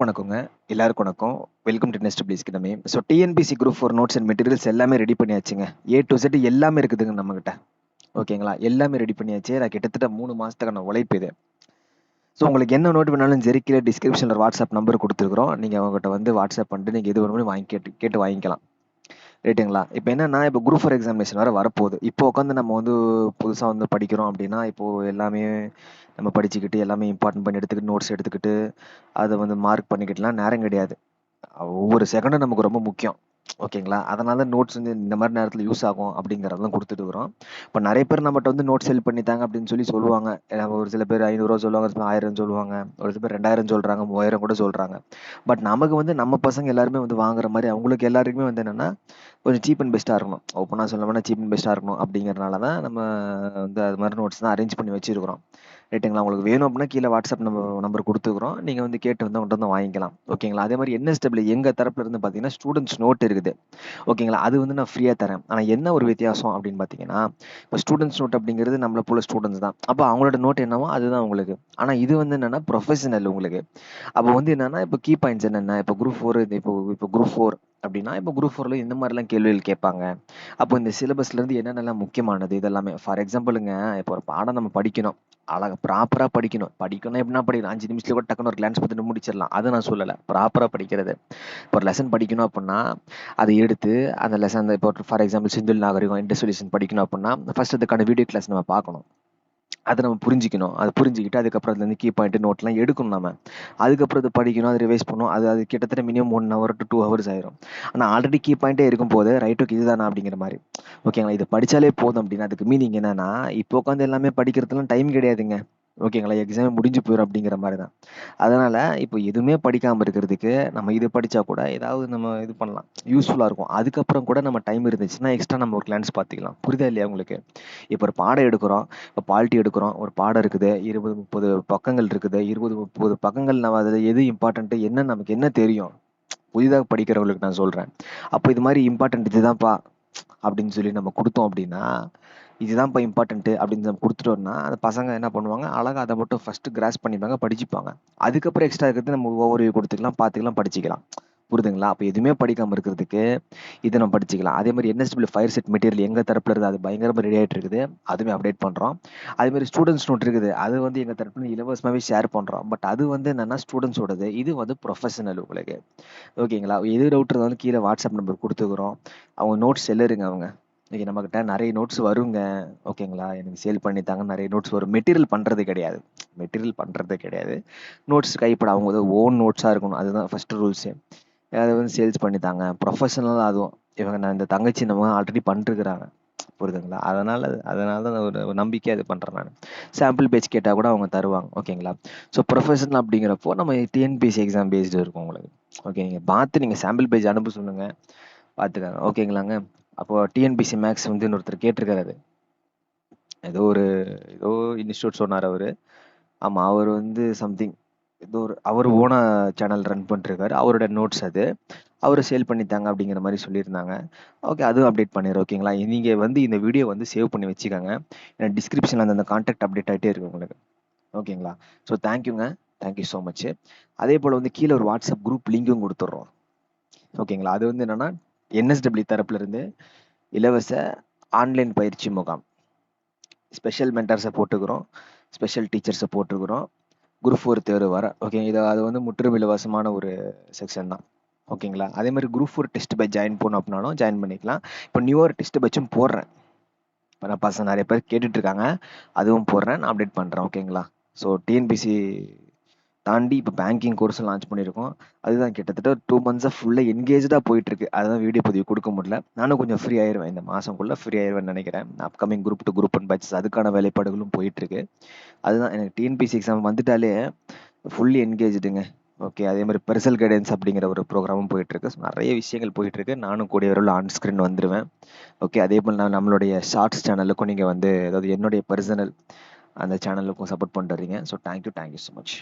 வணக்கங்க. எல்லாருக்கும் வணக்கம். Welcome to next please கிடமே. So TNPSC group four notes and materials எல்லாமே ரெடி பண்ணியாச்சுங்க. ஏ டூ இசட் எல்லாமே இருக்குதுங்க நம்மகிட்ட. ஓகேங்களா? எல்லாமே ரெடி பண்ணியாச்சு. நான் கிட்டத்தட்ட 3 மாசத்துக்கான உழைப்பு இது. ஸோ உங்களுக்கு என்ன நோட் வேணாலும் சரி கீழ டிஸ்கிரிப்ஷன்ல வாட்ஸ்அப் நம்பர் குடுத்துருக்குறோம். நீங்க அவங்ககிட்ட வந்து வாட்ஸ்அப் பண்ணிட்டு நீங்க எது வேணுமோ வாங்கி கேட்டு கேட்டு வாங்கிக்கலாம். ரைட்டுங்களா? இப்போ என்னன்னா, இப்போ குரூப் ஃபோர் எக்ஸாமினேஷன் வேற வரப்போகுது. இப்போ உட்காந்து நம்ம வந்து புதுசாக வந்து படிக்கிறோம் அப்படின்னா, இப்போது எல்லாமே நம்ம படிச்சுக்கிட்டு, எல்லாமே இம்பார்ட்டன்ட் பண்ணி எடுத்துக்கிட்டு, நோட்ஸ் எடுத்துக்கிட்டு, அதை வந்து மார்க் பண்ணிக்கிட்டுலாம் நேரம் கிடையாது. ஒவ்வொரு செகண்டும் நமக்கு ரொம்ப முக்கியம். ஓகேங்களா? அதனால நோட்ஸ் வந்து இந்த மாரி நேரத்தில் யூஸ் ஆகும் அப்படிங்கிறதெல்லாம் குடுத்துட்டு இருக்கிறோம். இப்ப நெறைய பேர் நம்மட்ட வந்து நோட்ஸ் செல் பண்ணி தாங்க அப்படின்னு சொல்லி சொல்லுவாங்க. ஏன்னா ஒரு சில பேர் ரூ. 500 சொல்லுவாங்க, ஒரு சில 1000 சொல்லுவாங்க, ஒரு சில பேர் 2000 சொல்றாங்க, 3000 கூட சொல்றாங்க. பட் நமக்கு வந்து நம்ம பசங்க எல்லாருமே வந்து வாங்குற மாரி அவங்களுக்கு எல்லாருக்குமே வந்து என்னன்னா, கொஞ்சம் சீப் அண்ட் பெஸ்ட்டா இருக்கணும். ஓப்பனா சொல்லணும்னா, சீப் அண்ட் பெஸ்ட்டா இருக்கணும் அப்படிங்கிறனால தான் நம்ம வந்து அது மாரி நோட்ஸ் தான் அரேஞ்ச் பண்ணி வச்சிருக்கிறோம். ரைட்டுங்களா? உங்களுக்கு வேணும் அப்படின்னா கீழே வாட்ஸ்அப் நம்பர் நம்பர் கொடுத்துக்குறோம் நீங்கள் வந்து கேட்டு வந்து அவங்கட்ட வந்து வாங்கிக்கலாம். ஓகேங்களா? அதே மாதிரி என்எஸ்டபிள்யூ எங்கள் தரப்புல இருந்து பார்த்தீங்கன்னா, ஸ்டூடண்ட்ஸ் நோட் இருக்குது. ஓகேங்களா? அது வந்து நான் ஃப்ரீயாக தரேன். ஆனால் என்ன ஒரு வித்தியாசம் அப்படின்னு பார்த்தீங்கன்னா, இப்போ ஸ்டூடெண்ட்ஸ் நோட் அப்படிங்கிறது நம்மள போல ஸ்டூடண்ட்ஸ் தான். அப்போ அவங்களோட நோட் என்னவோ அதுதான் உங்களுக்கு. ஆனால் இது வந்து என்னென்னா ப்ரொஃபஷனல் உங்களுக்கு. அப்போ வந்து என்னென்னா இப்போ கீ பாயிண்ட்ஸ் என்னென்ன, இப்போ குரூப் ஃபோர் இப்போ இப்போ குரூப் ஃபோர் அப்படின்னா, இப்போ குரூப் ஃபோரில் இந்த மாதிரிலாம் கேள்விகள் கேட்பாங்க. அப்போ இந்த சிலபஸ்லேருந்து என்னென்னலாம் முக்கியமானது இதெல்லாமே. ஃபார் எக்ஸாம்பிளுங்க இப்போ ஒரு பாடம் நம்ம படிக்கணும். அழகா ப்ராப்பரா படிக்கணும். படிக்கணும் எப்படின்னா படிக்கணும் 5 நிமிஷத்துல கூட டக்குன்னு ஒரு கிளான்ஸ் பார்த்துட்டு முடிச்சிடலாம். அத நான் சொல்லல. ப்ராப்பரா படிக்கிறது. இப்போ ஒரு லெசன் படிக்கணும் அப்படின்னா, அத எடுத்து அந்த லெசன் இப்போ ஃபார் எக்ஸாம்பிள் சிந்துல் நாகரிகம், இண்டஸ்ட்ரியலைசேஷன் படிக்கணும் அப்படின்னா, ஃபர்ஸ்ட் அதுக்கான வீடியோ கிளாஸ் நம்ம பார்க்கணும். அதை நம்ம புரிஞ்சுக்கணும். அதை புரிஞ்சுக்கிட்டு அதுக்கப்புறம் அதுலேருந்து கீ பாயிண்ட் நோட்லாம் எடுக்கணும் நம்ம. அதுக்கப்புறம் அதை படிக்கணும், அது ரிவைஸ் பண்ணணும். அது அது கிட்டத்தட்ட minimum one hour to two hours ஆயிரும். ஆனால் ஆல்ரெடி கீ பாயிண்ட்டே இருக்கும் போது ரைட் ஓகே இதுதானா அப்படிங்கிற மாதிரி ஓகேங்களா? இது படித்தாலே போதும் அப்படின்னா, அதுக்கு மீனிங் என்னன்னா, இப்போ உட்காந்து எல்லாமே படிக்கிறதுலாம் டைம் கிடையாதுங்க. ஓகேங்களா? எக்ஸாமே முடிஞ்சு போயிடும் அப்படிங்கிற மாதிரி தான். அதனால் இப்போ எதுவுமே படிக்காமல் இருக்கிறதுக்கு, நம்ம இது படித்தா கூட ஏதாவது நம்ம இது பண்ணலாம். யூஸ்ஃபுல்லாக இருக்கும். அதுக்கப்புறம் கூட நம்ம டைம் இருந்துச்சுன்னா, எக்ஸ்ட்ரா நம்ம ஒரு கிளான்ஸ் பார்த்துக்கலாம். புரியுதா இல்லையா உங்களுக்கு? இப்போ ஒரு பாடம் எடுக்கிறோம். இப்போ பால்ட்டி எடுக்கிறோம். ஒரு பாடம் இருக்குது. 20, 30 பக்கங்கள் இருக்குது. 20, 30 பக்கங்கள் நம்ம அதில் எது இம்பார்ட்டண்ட்டு என்ன நமக்கு என்ன தெரியும்? புதிதாக படிக்கிறவங்களுக்கு நான் சொல்கிறேன் அப்போ இது மாதிரி இம்பார்ட்டன்ட் இதுதான்ப்பா அப்படின்னு சொல்லி நம்ம குடுத்தோம் அப்படின்னா, இதுதான்ப்பா இம்பார்ட்டன்ட் அப்படின்னு நம்ம குடுத்துட்டோம்னா, அந்த பசங்க என்ன பண்ணுவாங்க, அழகா அத மட்டும் ஃபர்ஸ்ட் கிராஸ்ப் பண்ணிப்பாங்க, படிச்சுப்பாங்க. அதுக்கப்புறம் எக்ஸ்ட்ரா இருக்கிறது நம்ம ஓவர் குடுத்துக்கலாம், பார்த்துக்கலாம், படிச்சுக்கலாம். புரியுதுங்களா? அப்போ எதுவுமே படிக்காமல் இருக்கிறதுக்கு, இதை நம்ம படிச்சுக்கலாம். அதே மாதிரி என்எஸ்டபிள்யூ ஃபயர் செட் மெட்டீரியல் எங்கள் தரப்பில் இருக்குது அது பயங்கரமா ரெடி ஆகிட்டு இருக்குது. அதுவுமே அப்டேட் பண்ணுறோம் அதே ஸ்டூடெண்ட்ஸ் ஸ்டூடண்ட்ஸ் நோட் இருக்குது. அது வந்து எங்கள் தரப்புல இலவசமாகவே ஷேர் பண்ணுறோம் பட் அது வந்து என்னென்னா ஸ்டூடெண்ட்ஸோடது இது வந்து ப்ரொஃபஷனல் உங்களுக்கு. ஓகேங்களா? எது டவுட் இருந்தாலும் கீழே வாட்ஸ்அப் நம்பர் கொடுத்துக்குறோம் அவங்க நோட்ஸ் செல்லருங்க அவங்க. இன்னைக்கு நம்மக்கிட்ட நிறைய நோட்ஸ் வருங்க. ஓகேங்களா? எனக்கு சேல் பண்ணி தாங்க நோட்ஸ் வரும். மெட்டீரியல் பண்ணுறது கிடையாது. மெட்டீரியல் பண்ணுறது கிடையாது. நோட்ஸ் கைப்பட அவங்க ஓன் நோட்ஸாக இருக்கணும். அதுதான் ஃபர்ஸ்ட் ரூல்ஸு யாராவது வந்து சேல்ஸ் பண்ணி தாங்க. ப்ரொஃபஷனல் அதுவும். இவங்க நான் இந்த தங்கச்சி நம்ம ஆல்ரெடி பண்ணிருக்கிறாங்க புரியுதுங்களா? அதனால அதனால தான் ஒரு நம்பிக்கையாக இது பண்ணுறேன் நான் சாம்பிள் பேஜ் கேட்டால் கூட அவங்க தருவாங்க. ஓகேங்களா? ஸோ ப்ரொஃபஷனல் அப்படிங்கிறப்போ நம்ம டிஎன்பிஎஸ்சி எக்ஸாம் பேஸ்டு இருக்கும் உங்களுக்கு. ஓகே. நீங்கள் பார்த்து நீங்கள் சாம்பிள் பேஜ் அனுப்ப சொல்லுங்கள் பார்த்துக்காங்க ஓகேங்களாங்க? அப்போ டிஎன்பிஎஸ்சி மேக்ஸ் வந்து இன்னொருத்தர் கேட்டிருக்காரு. ஏதோ ஒரு ஏதோ இன்ஸ்டியூட் சொன்னார் அவர் ஆமாம் அவர் வந்து சம்திங் ஏதோ ஒரு அவர் ஓனா சேனல் ரன் பண்ணிருக்காரு அவரோட நோட்ஸ் அது. அவர் சேல் பண்ணி தாங்க அப்படிங்கிற மாதிரி சொல்லியிருந்தாங்க. ஓகே. அதுவும் அப்டேட் பண்ணிடுறேன். ஓகேங்களா? நீங்கள் வந்து இந்த வீடியோ வந்து சேவ் பண்ணி வச்சுக்கோங்க ஏன்னா டிஸ்கிரிப்ஷனில் அந்த கான்டாக்ட் அப்டேட் ஆகிட்டே இருக்கு உங்களுக்கு. ஓகேங்களா? ஸோ தேங்க்யூங்க thank you thank you so much. அதே போல் வந்து கீழே ஒரு வாட்ஸ்அப் குரூப் லிங்க்கும் கொடுத்துட்றோம் ஓகேங்களா? அது வந்து என்னென்னா என்எஸ்டபிள்யூ தரப்புலேருந்து இலவச ஆன்லைன் பயிற்சி முகாம். ஸ்பெஷல் மென்டர்ஸை போட்டுக்கிறோம். ஸ்பெஷல் டீச்சர்ஸை போட்டுக்கிறோம். குரூப் ஃபோர் தேர்வு வர. ஓகே. இது அது வந்து முற்றிலும் இலவசமான ஒரு செக்ஷன் தான். ஓகேங்களா? அதே மாதிரி group four test batch join பண்ணணும் அப்படின்னாலும் ஜாயின் பண்ணிக்கலாம். இப்போ நியூவா டெஸ்ட் பேட்சும் போடுறேன். இப்போ நான் பசங்க நிறைய பேர் கேட்டுட்ருக்காங்க அதுவும் போடுறேன். நான் அப்டேட் பண்ணுறேன் ஓகேங்களா? ஸோ டிஎன்பிஎஸ்சி தாண்டி இப்போ பேங்கிங் கோர்ஸ் லான்ச் பண்ணியிருக்கோம். அதுதான் கிட்டத்தட்ட டூ மந்த்ஸாக ஃபுல்லாக என்கேஜாக போயிட்டுருக்கு அதுதான் வீடியோ பதிவு கொடுக்க முடியல. நானும் கொஞ்சம் ஃப்ரீ ஆயிடுவேன் இந்த மாதம்குள்ளே ஃப்ரீ ஆயிடுவேன் நினைக்கிறேன் upcoming group two group and batches அதுக்கான வேலைப்பாடுகளும் போயிட்டுருக்கு அதுதான் எனக்கு டிஎன்பிஎஸ்சி எக்ஸாம் வந்துட்டாலே ஃபுல்லி என்கேஜுடுங்க ஓகே. அதே மாதிரி பெர்சல் கைடன்ஸ் அப்படிங்கிற ஒரு ப்ரோக்ராமும் போயிட்டுருக்கு ஸோ நிறைய விஷயங்கள் போயிட்டுருக்கு நானும் கூடிய விரைவில ஆன் வந்துடுவேன் ஓகே. அதே போல் நான் நம்மளுடைய ஷார்ட்ஸ் சேனலுக்கும் நீங்கள் வந்து அதாவது என்னுடைய பர்சனல் அந்த சேனலுக்கும் சப்போர்ட் பண்ணுறீங்க so thank you. Thank you so much.